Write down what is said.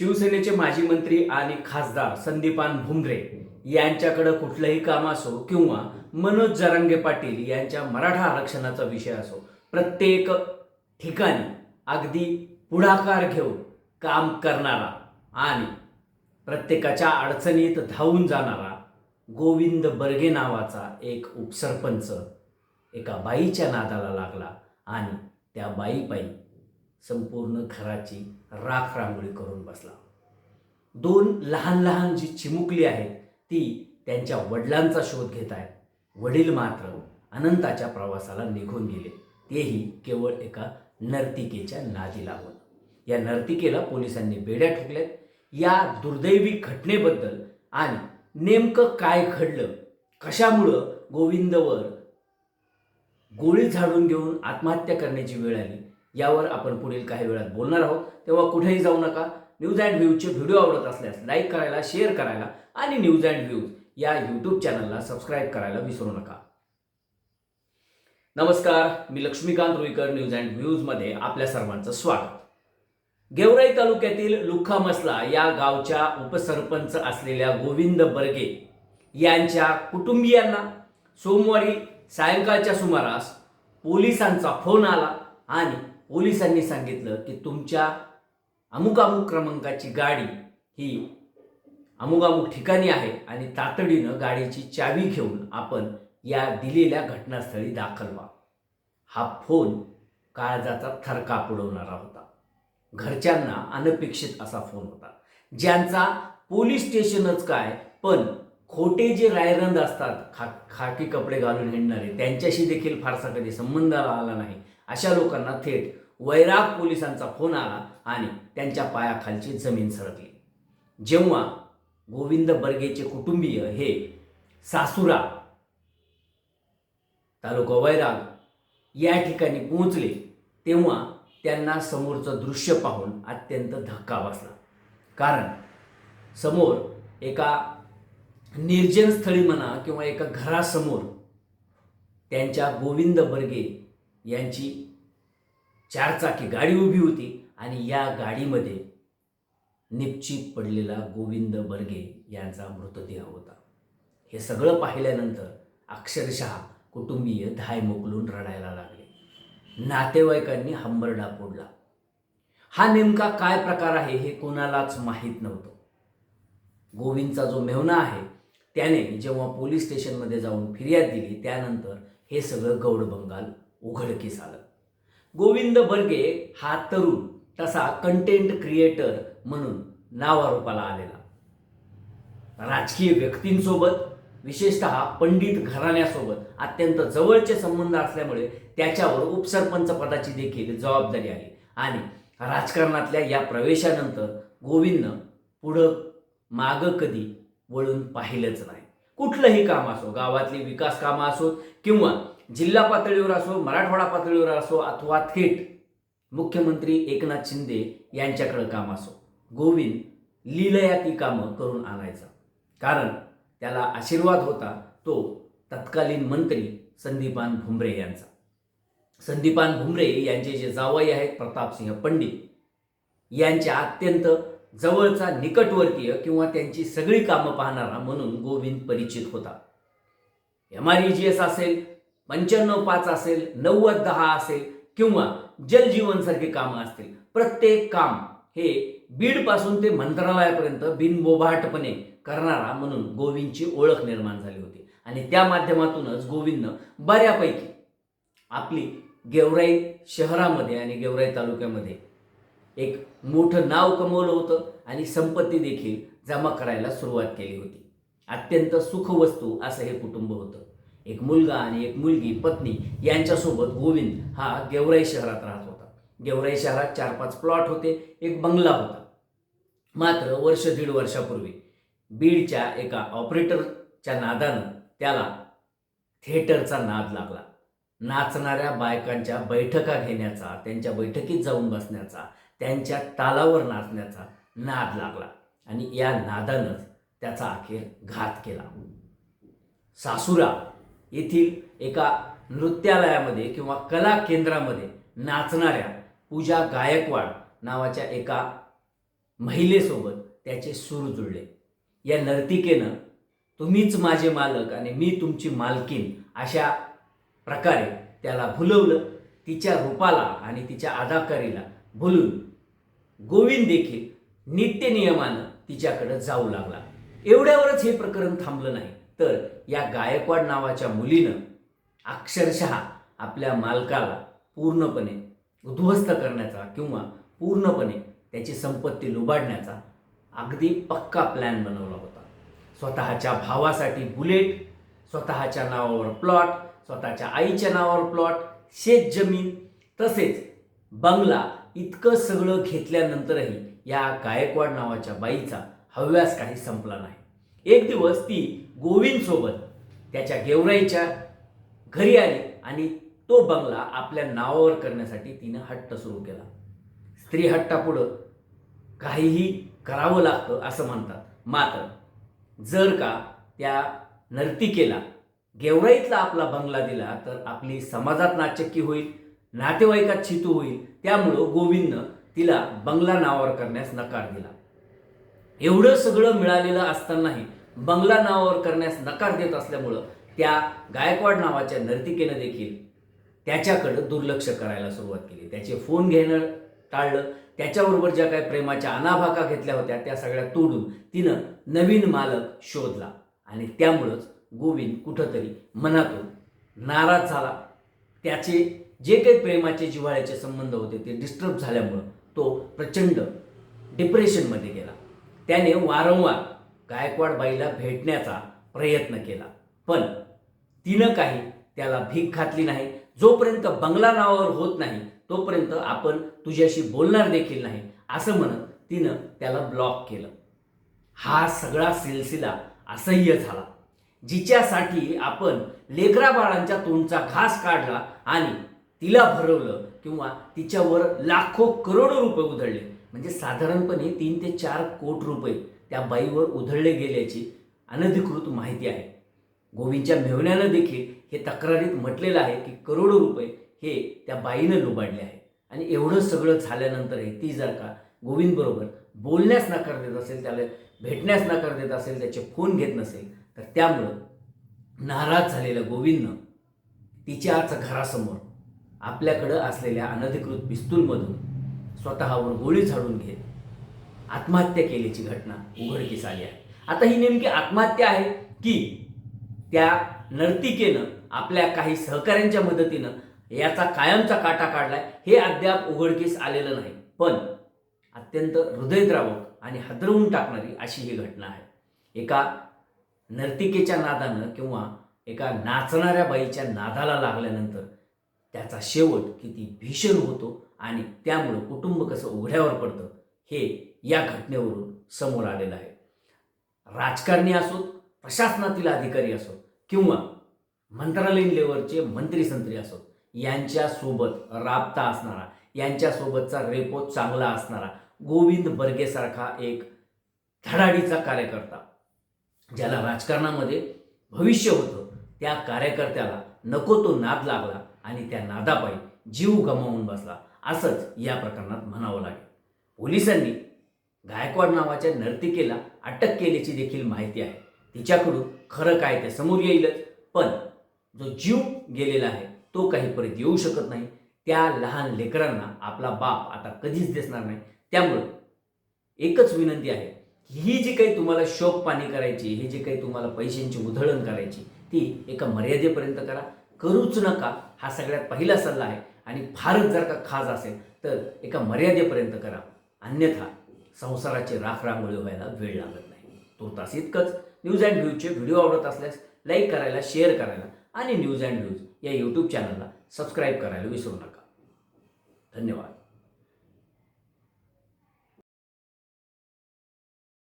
शिवसेनेचे माजी मंत्री आणि खासदार संदीपान भुमरे यांच्याकडे कुठलंही काम असो किंवा मनोज जरांगे पाटील यांच्या मराठा आरक्षणाचा विषय असो प्रत्येक ठिकाणी अगदी पुढाकार घेऊन काम करणारा आणि प्रत्येकाच्या अडचणीत धावून जाणारा गोविंद बर्गे नावाचा एक उपसरपंच एका बाईच्या नादाला लागला आणि त्या बाईपाई संपूर्ण घराची राख रांगोळी करून बसला. दोन लहान लहान जी चिमुकली आहेत ती त्यांच्या वडिलांचा शोध घेत आहेत. वडील मात्र अनंताच्या प्रवासाला निघून गेले. तेही केवळ एका नर्तिकेच्या नादी लागून या नर्तिकेला पोलिसांनी बेड्या ठोकल्यात. या दुर्दैवी घटनेबद्दल आणि नेमकं काय घडलं कशामुळं गोविंदवर गोळी झाडून घेऊन आत्महत्या करण्याची वेळ आली यावर आपण पुढील काही वेळात बोलणार आहोत. तेव्हा कुठेही जाऊ नका. न्यूज अँड व्ह्यूजचे व्हिडिओ आवडत असल्यास लाईक करायला शेअर करायला आणि न्यूज अँड व्ह्यूज या यूट्यूब चॅनलला सबस्क्राईब करायला विसरू नका. नमस्कार मी लक्ष्मीकांत रुईकर न्यूज अँड व्ह्यूजमध्ये आपल्या सर्वांचं स्वागत. गेवराई तालुक्यातील लुखामसला या गावच्या उपसरपंच असलेल्या गोविंद बर्गे यांच्या कुटुंबियांना सोमवारी सायंकाळच्या सुमारास पोलिसांचा फोन आला आणि पोलिसांनी सांगितलं की तुमच्या अमुक अमुक क्रमांकाची गाडी ही अमुक अमुक ठिकाणी आहे आणि तातडीनं गाडीची चावी घेऊन आपण या दिलेल्या घटनास्थळी दाखल व्हा. हा फोन काळजाचा थरका पुडवणारा होता. घरच्यांना अनपेक्षित असा फोन होता. ज्यांचा पोलीस स्टेशनच काय पण खोटे जे रायरंद असतात खा खाकी कपडे घालून हिंडणारे त्यांच्याशी देखील फारसा कधी संबंध आला नाही. अशा लोकांना थेट वैराग पोलिसांचा फोन आला आणि त्यांच्या पायाखालची जमीन सरकली. जेव्हा गोविंद बर्गेचे कुटुंबीय हे सासुरा तालुका वैराग या ठिकाणी पोहोचले तेव्हा त्यांना समोरचं दृश्य पाहून अत्यंत धक्का बसला. कारण समोर एका निर्जन स्थळी म्हणा किंवा एका घरासमोर त्यांच्या गोविंद बर्गे यांची चारचाकी गाडी उभी होती आणि या गाडीमध्ये निश्चित पडलेला गोविंद बर्गे यांचा मृतदेह होता. हे सगळं पाहिल्यानंतर अक्षरशः कुटुंबीय धाय मोकलून रडायला लागले. नातेवाईकांनी हंबरडा फोडला. हा नेमका काय प्रकार आहे हे कोणालाच माहीत नव्हतं. गोविंदचा जो मेहना आहे त्याने जेव्हा पोलीस स्टेशनमध्ये जाऊन फिर्याद दिली त्यानंतर हे सगळं गौड बंगाल उघडकीस आलं. गोविंद बर्गे हा तरुण तसा कंटेंट क्रिएटर म्हणून नावारूपाला आलेला. राजकीय व्यक्तींसोबत विशेषतः पंडित घराण्यासोबत अत्यंत जवळचे संबंध असल्यामुळे त्याच्यावर उपसरपंच पदाची देखील जबाबदारी आली आणि राजकारणातल्या या प्रवेशानंतर गोविंदनं पुढं मागं कधी वळून पाहिलंच नाही. कुठलंही काम असो गावातली विकास कामं असोत किंवा जिल्हा पातळीवर असो मराठवाडा पातळीवर असो अथवा थेट मुख्यमंत्री एकनाथ शिंदे यांच्याकडं काम असो गोविंद लिलया ती कामं करून आणायचा. कारण त्याला आशीर्वाद होता तो तत्कालीन मंत्री संदीपान भुमरे यांचा. संदीपान भुमरे यांचे जे जावई आहेत प्रतापसिंह पंडित यांच्या अत्यंत जवळचा निकटवर्तीय किंवा त्यांची सगळी कामं पाहणारा म्हणून गोविंद परिचित होता. M R E G S असेल पंच्याण्णव पाच असेल नव्वद दहा असेल किंवा जलजीवनसारखी कामं असतील प्रत्येक काम हे बीडपासून ते मंत्रालयापर्यंत बिनबोभाटपणे करणारा म्हणून गोविंदची ओळख निर्माण झाली होती. आणि त्या माध्यमातूनच गोविंदनं बऱ्यापैकी आपली गेवराई शहरामध्ये आणि गेवराई तालुक्यामध्ये एक मोठं नाव कमवलं होतं आणि संपत्ती देखील जमा करायला सुरुवात केली होती. अत्यंत सुखवस्तू असं हे कुटुंब होतं. एक मुलगा आणि एक मुलगी पत्नी यांच्यासोबत गोविंद हा गेवराई शहरात राहत होता. गेवराई शहरात चार पाच प्लॉट होते एक बंगला होता. मात्र वर्ष दीड वर्षापूर्वी बीडच्या एका ऑपरेटरच्या नादानं त्याला थिएटरचा नाद लागला. नाचणाऱ्या बायकांच्या बैठका घेण्याचा त्यांच्या बैठकीत जाऊन बसण्याचा त्यांच्या तालावर नाचण्याचा नाद लागला आणि या नादानंच त्याचा अखेर घात केला. सासुरा येथील एका नृत्यालयामध्ये किंवा कला केंद्रामध्ये नाचणाऱ्या पूजा गायकवाड नावाच्या एका महिलेसोबत त्याचे सूर जुळले. या नर्तिकेनं तुम्हीच माझे मालक आणि मी तुमची मालकीन अशा प्रकारे त्याला भुलवलं तिच्या रूपाला आणि तिच्या अदाकारीला भुलून गोविंद देखील नित्यनियमानं तिच्याकडे जाऊ लागला. एवढ्यावरच हे प्रकरण थांबलं नाही. तर या गायकवाड नावाच्या मुलीनं अक्षरशः आपल्या मालकाला पूर्णपणे उद्ध्वस्त करण्याचा किंवा पूर्णपणे त्याची संपत्ती लुबाडण्याचा अगदी पक्का प्लॅन बनवला होता. स्वतःच्या भावासाठी बुलेट स्वतःच्या नावावर प्लॉट स्वतःच्या आईच्या नावावर प्लॉट शेत जमीन तसेच बंगला इतकं सगळं घेतल्यानंतरही या गायकवाड नावाच्या बाईचा हव्यास काही संपला नाही. एक दिवस ती गोविंदसोबत त्याच्या गेवराईच्या घरी आली आणि तो बंगला आपल्या नावावर करण्यासाठी तिनं हट्ट सुरू केला. स्त्री हट्टापुढं काहीही करावं लागतं असं म्हणतात. मात्र जर का त्या नर्तिकेला गेवराईतला आपला बंगला दिला तर आपली समाजात नाचक्की होईल. नातेवाईकात छितू होईल त्यामुळं गोविंदनं तिला बंगला नावावर करण्यास नकार दिला. एवढं सगळं मिळालेलं असतानाही बंगला नावावर करण्यास नकार देत असल्यामुळं त्या गायकवाड नावाच्या नर्तिकेनं देखील त्याच्याकडं दुर्लक्ष करायला सुरुवात केली. त्याचे फोन घेणं टाळलं. त्याच्याबरोबर ज्या काही प्रेमाच्या अनाभाका घेतल्या होत्या त्या सगळ्या तोडून तिनं नवीन मालक शोधला. आणि त्यामुळंच गोविंद कुठंतरी मनातून नाराज झाला. त्याचे जे काही प्रेमाचे जिव्हाळ्याचे संबंध होते ते डिस्टर्ब झाल्यामुळं तो प्रचंड डिप्रेशनमध्ये गेला. त्याने वारंवार गायकवाड बाईला भेटण्याचा प्रयत्न केला. पण तिनं काही त्याला भीक घातली नाही. जोपर्यंत बंगला नावावर होत नाही तोपर्यंत आपण तुझ्याशी बोलणार देखील नाही असं म्हणत तिनं त्याला ब्लॉक केलं. हा सगळा सिलसिला असह्य झाला. जिच्यासाठी आपण लेकराबाळांच्या तोंडचा घास काढला आणि तिला भरवलं किंवा तिच्यावर लाखो करोडो रुपये उधळले. म्हणजे साधारणपणे तीन ते चार कोट रुपये त्या बाईवर उधळले गेल्याची अनधिकृत माहिती आहे. गोविंदच्या मेहण्यानं देखील हे तक्रारीत म्हटलेलं आहे की करोडो रुपये हे त्या बाईनं लुबाडले आहे. आणि एवढं सगळं झाल्यानंतरही ती जर का गोविंदबरोबर बोलण्यास नकार देत असेल त्याला भेटण्यास नकार देत असेल त्याचे फोन घेत नसेल तर त्यामुळं नाराज झालेल्या गोविंदनं तिच्या आज घरासमोर आपल्याकडं असलेल्या अनधिकृत पिस्तूलमधून स्वतःवर गोळी झाडून घेत आत्महत्या केल्याची घटना उघडकीस आली आहे. आता ही नेमकी आत्महत्या आहे की त्या नर्तिकेनं आपल्या काही सहकाऱ्यांच्या मदतीनं याचा कायमचा काटा काढलाय हे अद्याप उघडकीस आलेलं नाही. पण अत्यंत हृदयद्रावक आणि हादरवून टाकणारी अशी ही घटना आहे. एका नर्तिकेच्या नादानं किंवा एका नाचणाऱ्या बाईच्या नादाला लागल्यानंतर त्याचा शेवट किती भीषण होतो आणि त्यामुळं कुटुंब कसं उघड्यावर पडतं हे या घटनेवरून समोर आलेलं आहे. राजकारणी असोत प्रशासनातील अधिकारी असोत किंवा मंत्रालयीन लेवलचे मंत्री संत्री असोत यांच्यासोबत राबता असणारा यांच्यासोबतचा रेपो चांगला असणारा गोविंद बर्गेसारखा एक धडाडीचा कार्यकर्ता ज्याला राजकारणामध्ये भविष्य होतं त्या कार्यकर्त्याला नको तो नाद लागला आणि त्या नादापायी जीव गमावून बसला. असंच या प्रकरणात म्हणावं लागेल. पोलिसांनी गायकवाड नावाच्या नर्तिकेला अटक केल्याची देखील माहिती आहे. तिच्याकडून खरं काय ते समोर येईलच. पण जो जीव गेलेला आहे तो काही परत येऊ शकत नाही. त्या लहान लेकरांना आपला बाप आता कधीच दिसणार नाही. त्यामुळं एकच विनंती आहे की ही जी काही तुम्हाला शोक पाणी करायची ही जी काही तुम्हाला पैशांची उधळण करायची ती एका मर्यादेपर्यंत करा. करूच नका हा सगळ्यात पहिला सल्ला आहे. आणि फारच जर का खाज असेल तर एका मर्यादेपर्यंत करा. अन्यथा संसाराची राखरांगोळी व्हायला वेळ लागत नाही. तुर्तास इतकंच. न्यूज अँड व्ह्यूजचे व्हिडिओ आवडत असल्यास लाईक करायला शेअर करायला आणि न्यूज अँड व्ह्यूज या यूट्यूब चॅनलला सबस्क्राईब करायला विसरू नका. धन्यवाद.